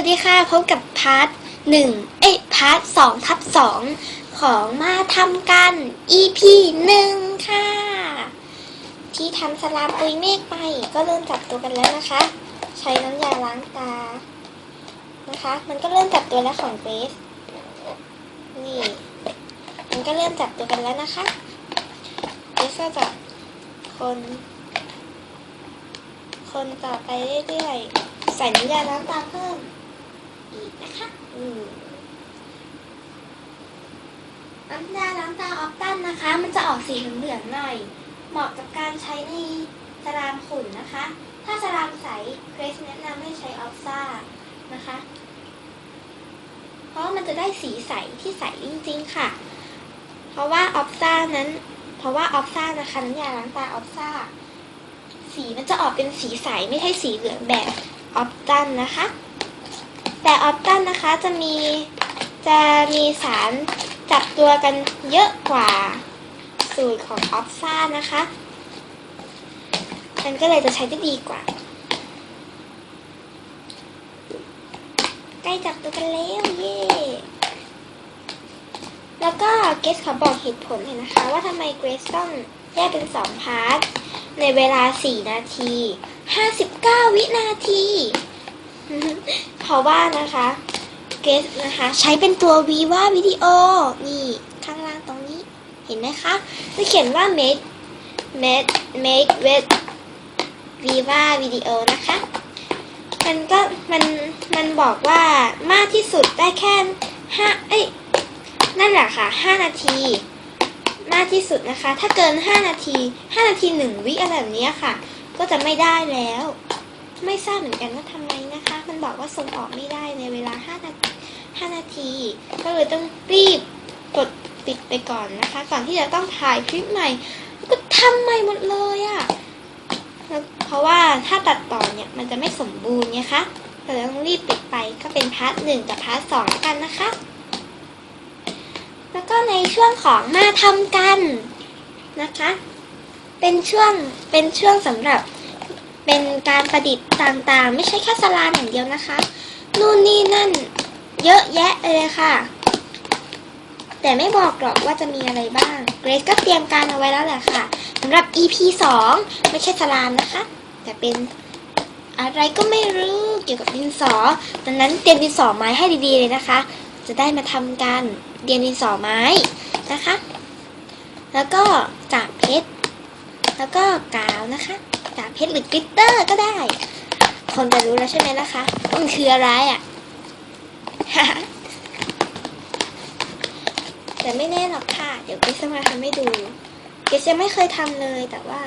วัสดีค่ะ พบกับพาร์ทหนึ่งเอ้ยพาร์ทสองทับสองของมาทำกัน EP หนึ่งค่ะ ที่ทำสลามปุยเมฆไป ก็เริ่มจับตัวกันแล้วนะคะ ใช้น้ำยาล้างตา นะคะ มันก็เริ่มจับตัวแล้วของเกรซนี่ มันก็เริ่มจับตัวกันแล้วนะคะเกรซก็จะคน คนต่อไปเรื่อยๆใส่น้ำยาล้างตาเพิ่ม อีกนะคะ อืมน้ำยาล้างตาออฟตันนะคะ มันจะออกสีเหลืองๆหน่อย เหมาะกับการใช้ในสลามขุ่นนะคะ ถ้าสลามใสเกรซแนะนำให้ใช้ออฟซ่านะคะ เพราะมันจะได้สีใสที่ใสจริงๆค่ะ เพราะว่าออฟซ่านั้น เพราะว่าออฟซ่านะคะน้ำยาล้างตาออฟซ่า สีมันจะออกเป็นสีใสไม่ใช่สีเหลืองแบบออฟตันนะคะ แต่ออฟตันนะคะจะมีจะมีสารจับตัวกันเยอะกว่าสูตรของออฟซ่านะคะมันก็เลยจะใช้ได้ดีกว่า ใกล้จับตัวกันแล้วเย่แล้วก็เกสขอบอกเหตุผลเลยนะคะ ว่าทำไมเกรซต้องแยกเป็นสองพาร์ท ในเวลา 4 นาที 59 วินาที เพราะว่านะคะเกสนะคะ ใช้เป็นตัว Viva Video นี่ข้างล่างตรงนี้เห็นไหมคะจะเขียนว่า make make make with Viva Video นะคะ มันก็มันมันบอกว่ามากที่สุดได้แค่ห้าเอ้ยนั่นแหละค่ะ5นาที มากที่สุดนะคะ ถ้าเกิน5นาที5นาที1วิอะไรแบบนี้ค่ะ ก็จะไม่ได้แล้ว ไม่ทราบเหมือนกันว่าทำไมนะคะ มันบอกว่าส่งออกไม่ได้ในเวลา5นาที5นาที ก็เลยต้องรีบกดปิดไปก่อนนะคะ ก่อนที่จะต้องถ่ายคลิปใหม่ ก็ทำใหม่หมดเลยอะ่ะเพราะว่าถ้าตัดต่อเนี่ยมันจะไม่สมบูรณ์ไงคะก็เลยต้องรีบปิดไปก็เป็นพาร์ทหนึ่งกับพาร์ทสองกันนะคะ แล้วก็ในช่วงของมาทำกันนะคะ เป็นช่วงเป็นช่วงสำหรับ เป็นการประดิษฐ์ต่างๆ ไม่ใช่แค่สลามอย่างเดียวนะคะ นู่นนี่นั่นเยอะแยะเลยค่ะ แต่ไม่บอกหรอกว่าจะมีอะไรบ้าง เกรซก็เตรียมการเอาไว้แล้วแหละค่ะสำหรับ EP 2 ไม่ใช่สลามนะคะ แต่เป็นอะไรก็ไม่รู้เกี่ยวกับดินสอดังนั้นเตรียมดินสอไม้ให้ดีๆเลยนะคะ จะได้มาทำกันเรียนดินสอไม้นะคะ แล้วก็จากเพชร แล้วก็กาวนะคะจากเพชรหรือกลิตเตอร์ก็ได้ คนจะรู้แล้วใช่ไหมล่ะคะมันคืออะไรอะ่ะแต่ไม่แน่หรอกค่ะ เดี๋ยวเกสจะมาทำให้ดู เกสยังไม่เคยทำเลยแต่ว่า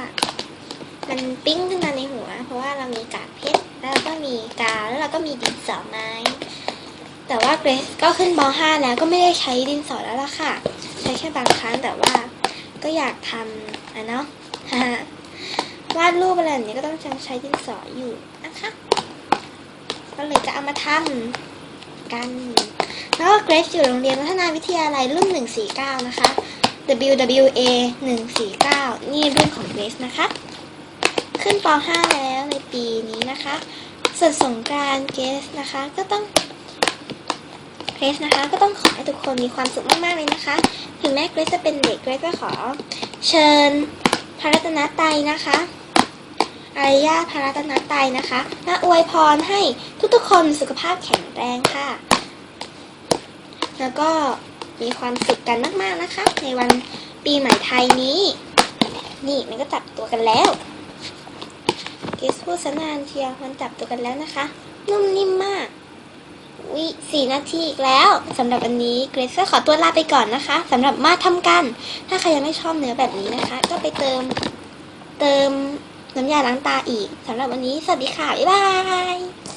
มันปิ้งขึ้นมาในหัว เพราะว่าเรามีกากเพชรแล้วก็มีกาวแล้วเราก็มีดินสอไม้ แต่ว่าเกรซก็ขึ้นป .5 แล้วก็ไม่ได้ใช้ดินสอแล้วล่ะค่ะ ใช้แค่บางครั้งแต่ว่าก็อยากทำอะเนาะ วาดรูปอะไรแบบนี้ก็ต้องใช้ดินสออยู่นะคะ ก็เลยจะเอามาทำกัน แล้วก็เกรซอยู่โรงเรียนวัฒนาวิทยาลัยรุ่น 149 นะคะ WWA 149 นี่รุ่นของเกรซนะคะ ขึ้นป .5 แล้วในปีนี้นะคะ ส่วนสงกรานต์เกรซนะคะก็ต้องเกรซนะคะก็ต้องขอให้ทุกคนมีความสุขมากๆเลยนะคะ ถึงแม้เกรซจะเป็นเด็กเกรซก็ขอเชิญ พระรัตนตรัยนะคะอารยาพระรัตนตรัยนะคะและอวยพรให้ทุกๆคนสุขภาพแข็งแรงค่ะ แล้วก็มีความสุขกันมากๆนะคะ ในวันปีใหม่ไทยนี้ นี่มันก็จับตัวกันแล้วเกรซพูดสนานเชียวมันจับตัวกันแล้วนะคะ นุ่มนิ่มมาก วิสี่นาทีอีกแล้วสำหรับวันนี้เกรซก็ขอตัวลาไปก่อนนะคะสำหรับมาทำกัน ถ้าใครยังไม่ชอบเนื้อแบบนี้นะคะ ก็ไปเติมเติมน้ำยาล้างตาอีกสำหรับวันนี้สวัสดีค่ะ บ๊ายบาย